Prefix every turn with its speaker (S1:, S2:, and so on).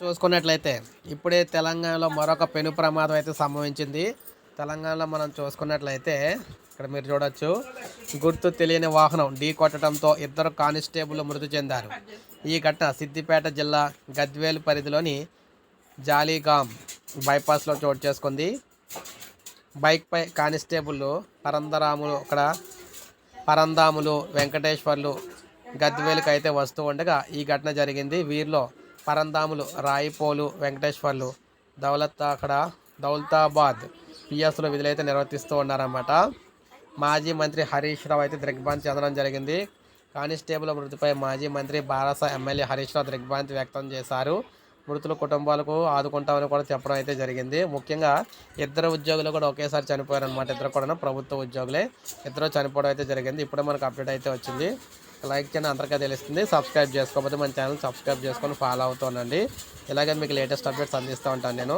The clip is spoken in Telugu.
S1: చూసుకున్నట్లయితే ఇప్పుడే తెలంగాణలో మరొక పెను ప్రమాదం అయితే సంభవించింది. తెలంగాణలో మనం చూసుకున్నట్లయితే ఇక్కడ మీరు చూడొచ్చు గుర్తు తెలియని వాహనం ఢీ కొట్టడంతో ఇద్దరు కానిస్టేబుల్ మృతి చెందారు. ఈ ఘటన సిద్దిపేట జిల్లా గద్వేల్ పరిధిలోని జాలీగాం బైపాస్లో చోటు చేసుకుంది. బైక్పై కానిస్టేబుల్ పరందరాములు అక్కడ పరందాములు వెంకటేశ్వర్లు గద్వేలుకు అయితే వస్తూ ఉండగా ఈ ఘటన జరిగింది. వీరిలో పరంధాములు రాయిపోలు వెంకటేశ్వర్లు దౌలత్ అక్కడ దౌలతాబాద్ పిఎస్లో విధులైతే నిర్వర్తిస్తూ ఉన్నారన్నమాట. మాజీ మంత్రి హరీష్ రావు అయితే దిగ్భ్రాంతి చెందడం జరిగింది. కానిస్టేబుల్ మృతిపై మాజీ మంత్రి బారాస ఎమ్మెల్యే హరీష్ రావు దిగ్భ్రాంతి వ్యక్తం చేశారు. మృతుల కుటుంబాలకు ఆదుకుంటామని కూడా చెప్పడం అయితే జరిగింది. ముఖ్యంగా ఇద్దరు ఉద్యోగులు కూడా ఒకేసారి చనిపోయారు అనమాట ఇద్దరు కూడా ప్రభుత్వ ఉద్యోగులే. ఇద్దరు చనిపోవడం అయితే జరిగింది. ఇప్పుడే మనకు అప్డేట్ అయితే వచ్చింది. లైక్ చేయండి అందరికీ తెలుస్తుంది. సబ్స్క్రైబ్ చేసుకోకపోతే మన ఛానల్ సబ్స్క్రైబ్ చేసుకొని ఫాలో అవుతానండి ఇలాగే మీకు లేటెస్ట్ అప్డేట్స్ అందిస్తూ ఉంటాను నేను.